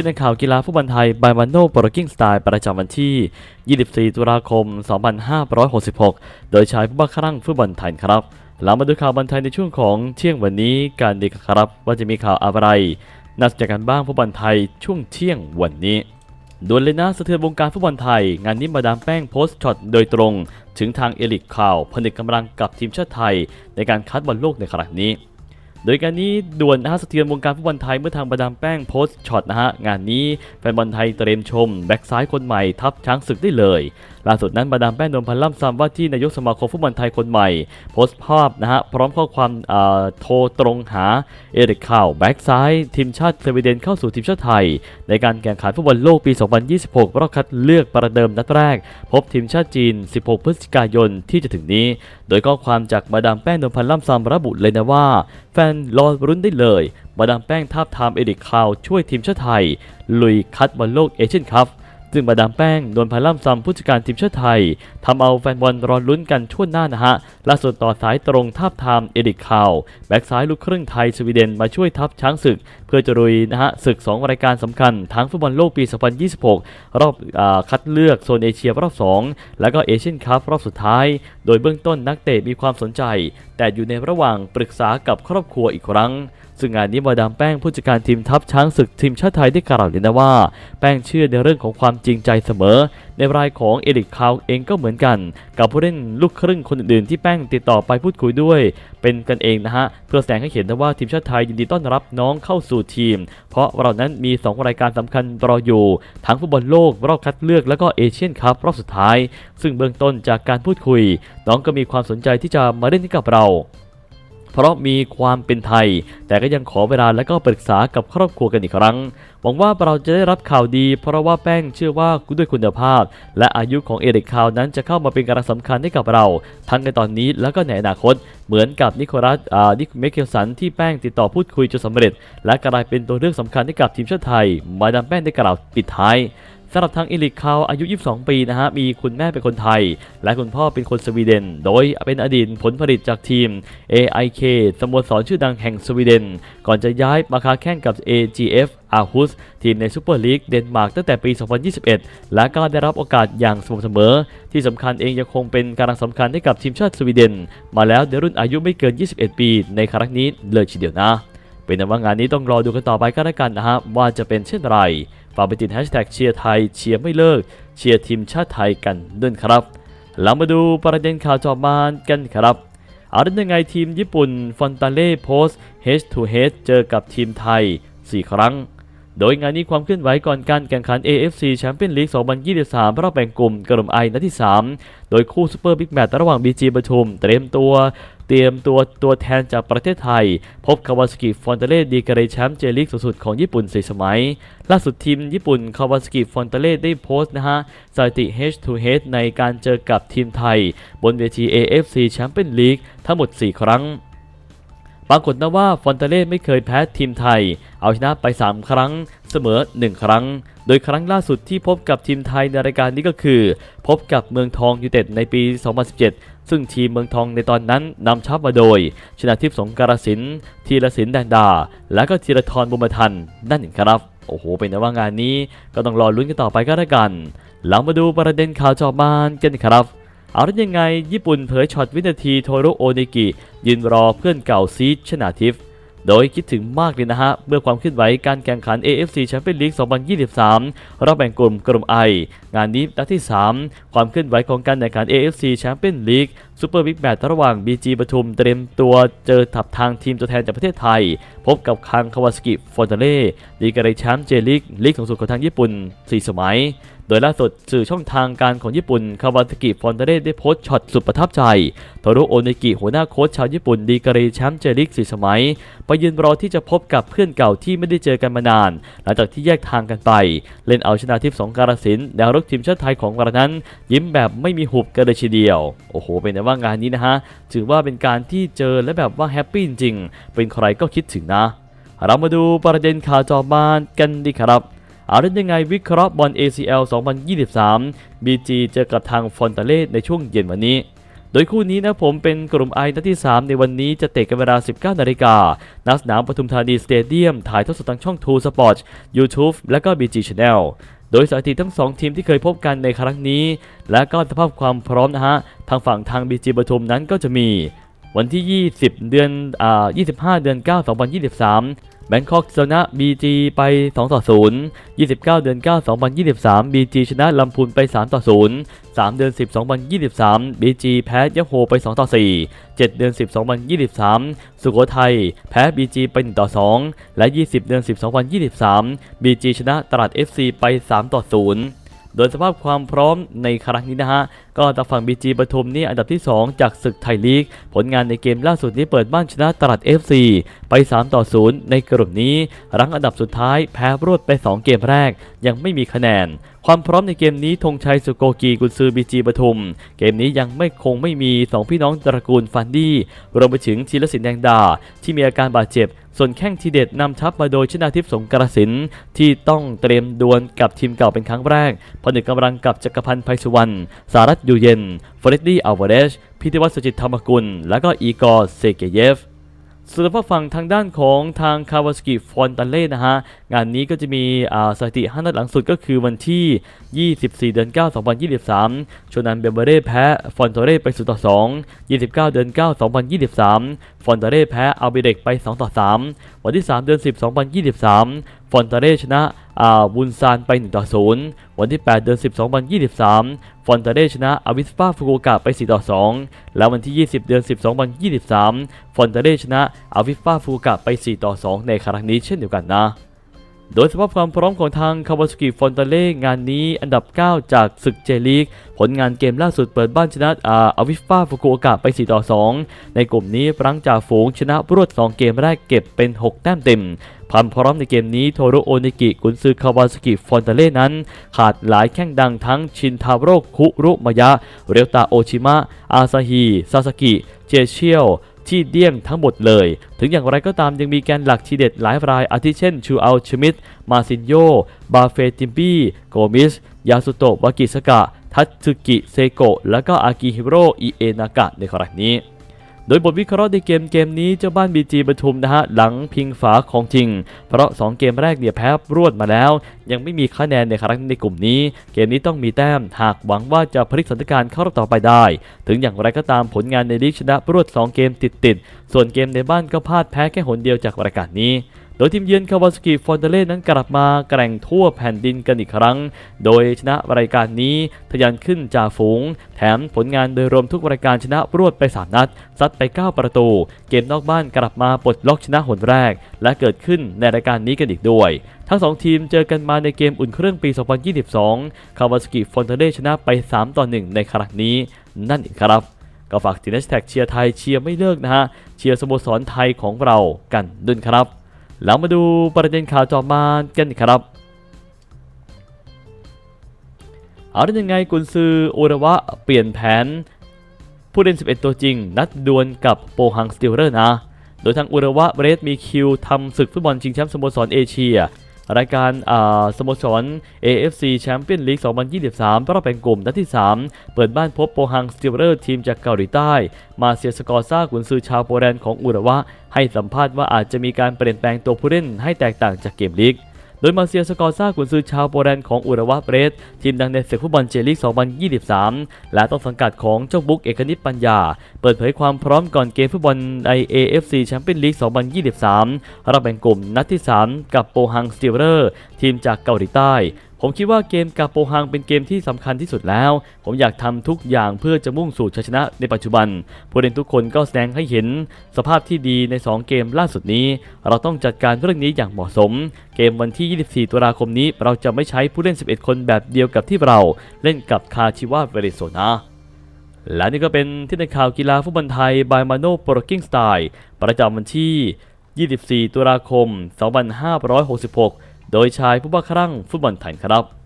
ที่ในข่าวกีฬาฟุตบอลไทยบายวันโนโปรกิ้งสไตล์ประจำวันที่ 24 ตุลาคม 2566 โดยชายผู้บ้าคลั่งฟุตบอลไทยครับเรามาดูข่าวบอลไทยในช่วงของเที่ยงวันนี้การดีกันครับ ว่าจะมีข่าวอะไรน่าสนใจกันบ้างฟุตบอลไทยช่วงเที่ยงวันนี้ด่วนเลยนะสะเทือนวงการฟุตบอลไทย งานนี้มาดามแป้งโพสต์ช็อตโดยตรง ถึงทางเอลิกข่าวผนึกกำลังกับทีมชาติไทย ในการคัดบอลโลกในครั้งนี้ โดยการนี้ด่วนนะฮะสะเทือนวงการฟุตบอลไทยเมื่อทางบาดามแป้งโพสต์ช็อตนะฮะงานนี้แฟนบอลไทยเตรียมชมแบ็กซ้ายคนใหม่ทับช้างศึกได้เลยล่าสุดนั้นบาดามแป้งนวลพันธ์ล่ำซ้ำว่าที่นายกสมาคมฟุตบอลไทยคนใหม่ โพสต์ภาพนะฮะพร้อมข้อความอ่าโทรตรงหาเอริกข่าวแบ็กซ้ายทีมชาติสวีเดนเข้าสู่ทีมชาติไทย ในการแข่งขันฟุตบอลโลกปี 2026 รอบคัดเลือกประเดิมนัดแรก พบทีมชาติจีน 16 พฤศจิกายนที่จะถึงนี้ โดยข้อความจากมาดามแป้งนวลพันธ์ล่ำซ้ำระบุเลยนะว่า แฟนรอรุ้นได้เลย มาดามแป้งทาบทามเอริกข่าวช่วยทีมชาติไทย ลุยคัดบอลโลกเอเชียนคัพ ซึ่งมาดามแป้งโดนพาล่ำซำผู้จัดการทีมชาติไทยทำเอาแฟนบอลรอลุ้นกันทั่วหน้านะฮะล่าสุดต่อสายตรงทาบทามเอริกคาวแบ็กซ้ายลูกครึ่งไทยสวีเดนมาช่วยทัพช้างศึก เพื่อจะลุยนะฮะศึก 2 รายการสำคัญทั้งฟุตบอลโลกปี 2026 รอบอคัดเลือกโซนเอเชียรอบ 2 แล้วก็เอเชียนคัพรอบสุดท้าย โดยเบื้องต้นนักเตะมีความสนใจ แต่อยู่ในระหว่างปรึกษากับครอบครัวอีกครั้ง ซึ่งงานนี้มาดามแป้งผู้จัดการทีมทัพช้างศึกทีมชาติไทยได้กล่าวเลยนะว่า แป้งเชื่อในเรื่องของความจริงใจเสมอ ในรายของเอริกคาวเองก็เหมือนกัน กับผู้เล่นลูกครึ่งคนอื่นๆที่แป้งติดต่อไปพูดคุยด้วย เป็นกันเองนะฮะ เพื่อแสดงให้เห็นนะว่าทีมชาติไทยยินดีต้อนรับน้องเข้าสู่ทีม เพราะเรานั้นมี 2 รายการสำคัญรออยู่ ทั้งฟุตบอลโลกรอบคัดเลือกแล้วก็เอเชียนคัพรอบสุดท้าย ซึ่งเบื้องต้นจากการพูดคุย น้องก็มีความสนใจที่จะมาเล่นให้กับเรา เพราะมีความเป็นไทย แต่ก็ยังขอเวลาและก็ปรึกษากับครอบครัวกันอีกครั้ง หวังว่าเราจะได้รับข่าวดี เพราะว่าแป้งเชื่อว่าด้วยคุณภาพ และอายุของเอริกคาวนั้นจะเข้ามาเป็นกำลังสำคัญให้กับเรา ทั้งในตอนนี้แล้วก็ในอนาคต เหมือนกับนิโคลัสอ่านิคเมคเคิลสันที่แป้งติดต่อพูดคุยจนสำเร็จ และกลายเป็นตัวเลือกสำคัญให้กับทีมชาติไทย มาดามแป้งได้กล่าวปิดท้าย สำหรับทางเอลิกคาวอายุ 22 ปีนะฮะ มีคุณแม่เป็นคนไทย และคุณพ่อเป็นคนสวีเดน โดยเป็นอดีตผลผลิตจากทีม AIK สโมสรชื่อดังแห่งสวีเดน ก่อนจะย้ายมาค้าแข่งกับ AGF อาฮุสทีมในซูเปอร์ลีกเดนมาร์กตั้งแต่ปี 2021 และก็ได้รับโอกาสอย่างสม่ำเสมอ ที่สำคัญเองยังคงเป็นกำลังสำคัญให้กับทีมชาติสวีเดน มาแล้วในรุ่นอายุไม่เกิน 21 ปี ในครั้งนี้เลยทีเดียวนะ เป็นว่างานนี้ต้องรอดูกันต่อไปก็แล้วกันนะฮะว่าจะเป็นเช่นไร ฝากไปติดแฮชแท็กเชียร์ไทยเชียร์ไม่เลิกเชียร์ทีมชาติไทยกันด้วยครับเรามาดูประเด็นข่าวจอบมานกันครับเอาได้ยังไงทีมญี่ปุ่นฟอนตาเล่โพส Head to Head เจอกับทีมไทย 4 ครั้ง โดยงานนี้ความเคลื่อนไหวก่อนการแข่งขัน AFC Champions League 2023 รอบแบ่งกลุ่มกลุ่มไอนัดที่ 3 โดยคู่ซูเปอร์บิ๊กแมตช์ระหว่าง BG ปทุมเตรียมตัว เตรียมตัวตัวแทนจากประเทศไทย พบคาวาสกิฟอนเตเล่ดีกรีแชมป์เจลิกสูงสุดของญี่ปุ่น 4 สมัย ล่าสุดทีมญี่ปุ่นคาวาสกิฟอนเตเล่ได้โพสต์นะฮะสถิติ H to H ในการเจอกับทีมไทย บนเวที AFC แชมเปี้ยนลีกทั้งหมด 4 ครั้ง ปรากฏนะว่าฟอนเตเล่ไม่เคยแพ้ทีมไทย เอาชนะไป 3 ครั้ง เสมอ 1 ครั้ง โดยครั้งล่าสุดที่พบกับทีมไทยในรายการนี้ก็คือ พบกับเมืองทองยูไนเต็ดในปี 2017 ซึ่งทีมเมืองทองในตอนนั้นนำชับมาโดย ชนะทิพย์สงกรสินธีรศิลป์แดนดา และก็ธีรทรบุญมาทันนั่นเองครับ โอ้โห เป็นแต่ว่างานนี้ก็ต้องรอลุ้นกันต่อไปก็แล้วกัน เรามาดูประเด็นข่าวจอบมานกันครับ เอาได้ยังไงญี่ปุ่นเผยช็อตวินาทีโทโรโอเนกิ ยืนรอเพื่อนเก่าซีดชนาทิพย์โดยคิดถึงมากเลยนะฮะ เมื่อความเคลื่อนไหวการแข่งขัน AFC Champions League 2023 รอบแบ่งกลุ่มกลุ่มไองานนี้นัดที่ 3 ความเคลื่อนไหวของการแข่งขัน AFC Champions League ซูเปอร์บิ๊กแมตช์ระหว่าง BG ปทุมเตรียมตัวเจอทับทางทีมตัวแทนจากประเทศไทย พบกับคังคาวาสกิฟอนเตเล่ดีกรีแชมป์เจลีกลีกสูงสุดของทางญี่ปุ่น 4 สมัย โดยล่าสุดสื่อช่องทางการของญี่ปุ่นคาวาสกิฟอนเตเล่ได้โพสต์ช็อตสุดประทับใจโทโรโอเนกิหัวหน้าโค้ชชาวญี่ปุ่นดีกรีแชมป์เจลีก4สมัย ไปยืนรอที่จะพบกับเพื่อนเก่าที่ไม่ได้เจอกันมานาน หลังจากที่แยกทางกันไป เล่นเอาชนะทิพย์สงการสินแนวรุกทีมชาติไทยของเรานั้น ยิ้มแบบไม่มีหุบกันเลยทีเดียว โอ้โห เป็นแต่ว่างานนี้นะฮะถือว่าเป็นการที่เจอและแบบว่าแฮปปี้จริง เป็นใครก็คิดถึงนะ เรามาดูประเด็นข่าวจอบ้านกันดีครับ เอาเล่นยังไงวิเคราะห์บอล ACL 2023 BG เจอกับทางฟอนตาเล่ในช่วงเย็นวันนี้ โดยคู่นี้นะผมเป็นกลุ่มไอนัดที่ 3 ในวันนี้จะเตะกันเวลา 19 นาฬิกาณสนามปทุมธานีสเตเดียม ถ่ายทอดสดทางช่อง True Sport YouTube และก็ BG Channel โดยสถิติทั้ง 2 ทีมที่เคยพบกันในครั้งนี้ และก็สภาพความพร้อมนะฮะ ทางฝั่งทาง BG ปทุมนั้นก็จะมี วันที่ 20 เดือนอ่า25 เดือน 9 2023 แบงคอกชนะ BG ไป 2 ต่อ 0 29 เดือน 9 2023 BG ชนะลำพูนไป 3 ต่อ 0 3 เดือน 10 2023 BG แพ้ยะโฮไป 2 ต่อ 4 7 เดือน 10 2023 สุโขทัยแพ้ BG ไป 1 ต่อ 2 และ 20 เดือน 10 2023 BG ชนะตราด FC ไป 3 ต่อ 0 โดยสภาพความพร้อมในครั้งนี้นะฮะ ก็ตางฝั่ง BG ปทุมนี่อันดับที่ 2 จากศึกไทยลีก ผลงานในเกมล่าสุดนี้เปิดบ้านชนะตราด FC ไป 3 ต่อ 0 ในกลุ่มนี้ รั้งอันดับสุดท้ายแพ้รวดไป 2 เกมแรก ยังไม่มีคะแนน ความพร้อมในเกมนี้ธงชัยสุโกกีกุนซือบีจีปทุม เกมนี้ยังไม่คงไม่มี 2 พี่น้องตระกูลฟันดี้รวมไปถึงธีรศิลป์แดงดา ที่มีอาการบาดเจ็บ ส่วนแข้งทีเด็ดนำทัพมาโดยชนาทิพย์สงกรสินที่ต้องเตรียมดวลกับทีมเก่าเป็นครั้งแรกผนึกกำลังกับจักรพันธ์ไพศวรรณสารัตอยู่เย็นเฟรดดี้อัลวาเรชพิธีวัฒน์สุจิตธรรมกุล และก็อีกอร์เซเกเยฟ ส่วนฝากฝั่งทางด้านของทางคาวาสกิฟอนตันเล่นะฮะ งานนี้ก็จะมีสถิติห้านัดหลังสุดก็คือวันที่ 24 เดือน 9 2023 ชนันเบลเบเร่แพ้ฟอนตเร่ไป0ต่อ2 29 เดือน 9 2023 ฟอนตเร่แพ้อัลเบเดกไป2ต่อ3 วันที่ 3 เดือน 10 2023 ฟอนตาเร่ชนะอาบุนซานไป1ต่อ0วันที่ 8 เดือน 10 2023 ฟอนเตเดชนะอาวิสปาฟุกุโอกะไป4ต่อ2แล้ววันที่ 20 เดือน 10 2023 ฟอนเตเดชนะอาวิสปาฟุกุโอกะไป4ต่อ2ในครั้งนี้เช่นเดียวกันนะ โดยสภาพความพร้อมของทางคาวาสกิฟอนเตเล่งานนี้อันดับ 9 จากศึกเจลีก ผลงานเกมล่าสุดเปิดบ้านชนะอาอวิสปาฟุกุโอกะไป 4 ต่อ 2 ในกลุ่มนี้รั้งจ่าฝูงชนะรวด 2 เกมแรกเก็บเป็น 6 แต้มเต็มความพร้อมในเกมนี้โทโรโอนิกิกุนซือคาวาสกิฟอนเตเล่นั้น ขาดหลายแข้งดังทั้งชินทาโรคุรุมยะ เรียวตาโอชิมะ อาซาฮิซาสกิ เจเชียว ที่เดี้ยงทั้งหมดเลย ถึงอย่างไรก็ตามยังมีแกนหลักทีเด็ดหลายราย อาทิเช่น ชูอัลชมิดมาซินโย บาเฟติมบี้ โกมิส ยาสุโตะวากิสกะ ทัตสึกิ เซโกะ และก็อากิฮิโร่ อิเอนากะในครั้งนี้ โดยบทวิเคราะห์ในเกมเกมนี้เจ้าบ้านบีจีปทุมนะฮะหลังพิงฝาของจริง เพราะ 2 เกมแรกเนี่ยแพ้รวดมาแล้ว ยังไม่มีคะแนนในครั้งในกลุ่มนี้ เกมนี้ต้องมีแต้มหากหวังว่าจะพลิกสถานการณ์เข้ารอบต่อไปได้ ถึงอย่างไรก็ตามผลงานในลีกชนะรวด 2 เกมติดๆส่วนเกมในบ้านก็พลาดแพ้แค่หนเดียวจากรายการนี้ โดยทีมเยือนคาวาสกิฟอนเตเล่นั้นกลับมาแกร่งทั่วแผ่นดินกันอีกครั้ง โดยชนะรายการนี้ทะยานขึ้นจ่าฝูง แถมผลงานโดยรวมทุกรายการชนะรวดไป 3 นัด ซัดไป 9 ประตู เกมนอกบ้านกลับมาปลดล็อกชนะหนแรก และเกิดขึ้นในรายการนี้กันอีกด้วย ทั้ง 2 ทีมเจอกันมาในเกมอุ่นเครื่องปี 2022 คาวาสกิฟอนเตเล่ชนะไป 3 ต่อ 1 ในครั้งนี้ นั่นเองครับก็ฝากติดแฮชแท็กเชียร์ไทยเชียร์ไม่เลิกนะฮะ เชียร์สโมสรไทยของเรากันด้วยครับ แล้วมาดูประเด็นข่าวต่อมากันครับเอาได้ยังไงกุนซือโอระวะเปลี่ยนแผน ผู้เล่น 11 ตัวจริง นัดดวลกับโปฮังสติลเลอร์นะ โดยทางอุระวะเบรสมีคิวทำศึกฟุตบอลชิงแชมป์สโมสรเอเชีย รายการสโมสร AFC Champions League 2023 รอบแบ่งกลุ่มนัดที่ 3 เปิดบ้านพบโปฮังสติลเลอร์ทีมจากเกาหลีใต้ มาเซียสกอร์ซ่าขุนซือชาวโปแลนด์ของอุระวะ ให้สัมภาษณ์ว่าอาจจะมีการเปลี่ยนแปลงตัวผู้เล่นให้แตกต่างจากเกมลีก โดยมาเซียสกอร์ซ่ากุนซือชาวโปแลนด์ของอุระวะเบรสทีมดังในศึกฟุตบอลเจลีก 2023 และต้นสังกัดของเจ้าบุ๊กเอกนิตปัญญา เปิดเผยความพร้อมก่อนเกมฟุตบอลใน AFC แชมเปี้ยนลีก 2023รอบแบ่งกลุ่มนัดที่ 3 กับโปฮังสติลเลอร์ ทีมจากเกาหลีใต้ ผมคิดว่าเกมกับโปฮังเป็นเกมที่สำคัญที่สุดแล้ว ผมอยากทำทุกอย่างเพื่อจะมุ่งสู่ชัยชนะในปัจจุบัน ผู้เล่นทุกคนก็แสดงให้เห็นสภาพที่ดีใน 2 เกมล่าสุดนี้ เราต้องจัดการเรื่องนี้อย่างเหมาะสม เกมวันที่ 24 ตุลาคมนี้ เราจะไม่ใช้ผู้เล่น 11 คนแบบเดียวกับที่เราเล่นกับคาชิวาเวเรโซนาและนี่ก็เป็นที่ในข่าวกีฬาฟุตบอลไทยบายมาโนโปรกิ้งสไตล์ประจำวันที่ 24 ตุลาคม 2566 โดยชายผู้บ้าคลั่งฟุตบอลไทยครับ